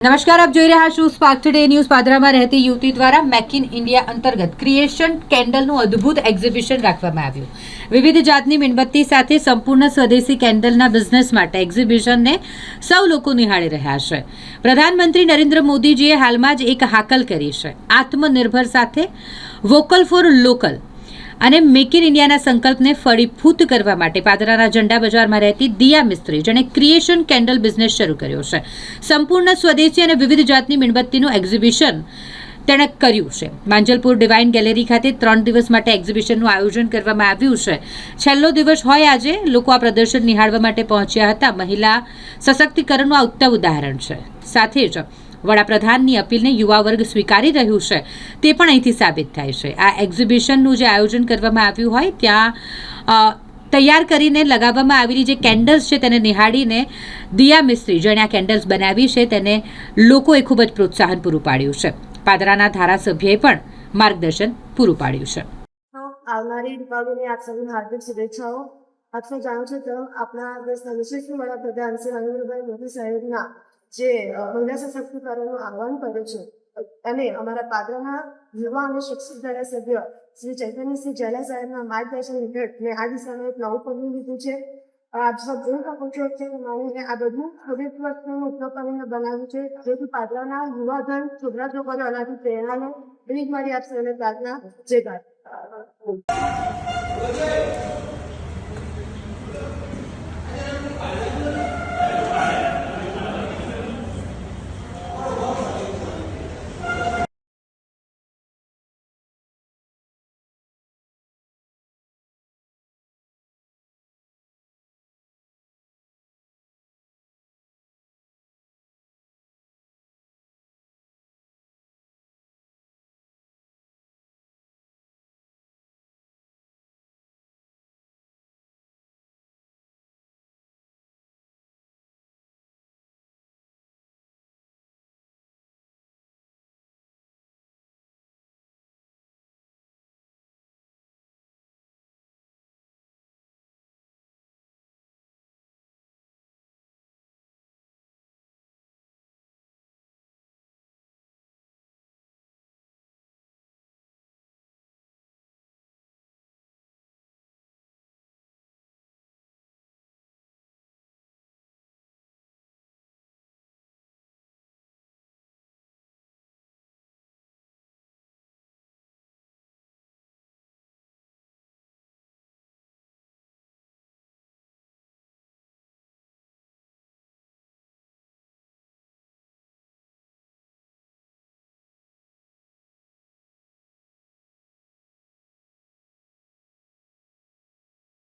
નમસ્કાર, આપ જોઈ રહ્યા છો સ્પાર્ક ટુડે ન્યૂઝ પાદરામાં રહેતી યુવતી દ્વારા મેક ઇન ઇન્ડિયા અંતર્ગત ક્રિએશન કેન્ડલનું અદ્ભુત એક્ઝિબિશન રાખવામાં આવ્યું. વિવિધ જાતની મીણબત્તી સાથે સંપૂર્ણ સ્વદેશી કેન્ડલના બિઝનેસ માટે એક્ઝિબિશનને સૌ લોકો નિહાળી રહ્યા છે. પ્રધાનમંત્રી નરેન્દ્ર મોદીજીએ હાલમાં જ એક હાકલ કરી છે. આત્મનિર્ભર સાથે વોકલ ફોર લોકલ અને મેક ઇન ઇન્ડિયાના સંકલ્પને ફળીભૂત કરવા માટે પાદરાના ઝંડા બજારમાં રહેતી દિયા મિસ્ત્રી, જેણે ક્રિએશન કેન્ડલ બિઝનેસ શરૂ કર્યો છે. સંપૂર્ણ સ્વદેશી અને વિવિધ જાતની મીણબત્તીનું એક્ઝિબિશન તેણે કર્યું છે. માંજલપુર ડિવાઇન ગેલેરી ખાતે ત્રણ દિવસ માટે એક્ઝિબિશનનું આયોજન કરવામાં આવ્યું છે. છેલ્લો દિવસ હોય આજે, લોકો આ પ્રદર્શન નિહાળવા માટે પહોંચ્યા હતા. મહિલા સશક્તિકરણનું આ ઉત્તમ ઉદાહરણ છે. સાથે જ વડાપ્રધાનની અપીલને યુવા વર્ગ સ્વીકારી રહ્યું છે, તે પણ અહીંથી સાબિત થાય છે. આ એક્ઝિબિશનનું જે આયોજન કરવામાં આવ્યું હોય, ત્યાં તૈયાર કરીને લગાવવામાં આવેલી જે કેન્ડલ્સ છે, તેને નિહાળીને દિયા મિસ્ત્રી, જેણે આ કેન્ડલ્સ બનાવી છે, તેને લોકોએ ખૂબ જ પ્રોત્સાહન પૂરું પાડ્યું છે. પાદરાના ધારાસભ્યએ પણ માર્ગદર્શન પૂરું પાડ્યું છે. આવનારી દીપાવલીની આપ સૌને હાર્દિક શુભેચ્છાઓ. આપ સૌ જાણો છો તો આપણા દેશના વિશેષ વડાપ્રધાન શ્રી નરેન્દ્રભાઈ મોદી સાહેબના જે મહિલા સશક્તિકરણનું આહવાન કર્યું છે. અને અમારા પાદરાના યુવા અને શિક્ષિત ધારાસભ્ય શ્રી ચૈતન્યસિંહ ઝાલા સાહેબના માર્ગદર્શન હેઠળ મેં આ દિશામાં એક નવું પગલું લીધું છે. આપ સૌ જોઈ શકો છો કે મને આ બધું ખરીદ વસ્તુનો ઉપયોગ કરીને બનાવ્યું છે. જેથી પાદરાના યુવાધન છોકરા છોકરીઓ આનાથી પ્રેરણા લો. એવી જ મારી આપ સૌને પ્રાર્થના. જય ભારત.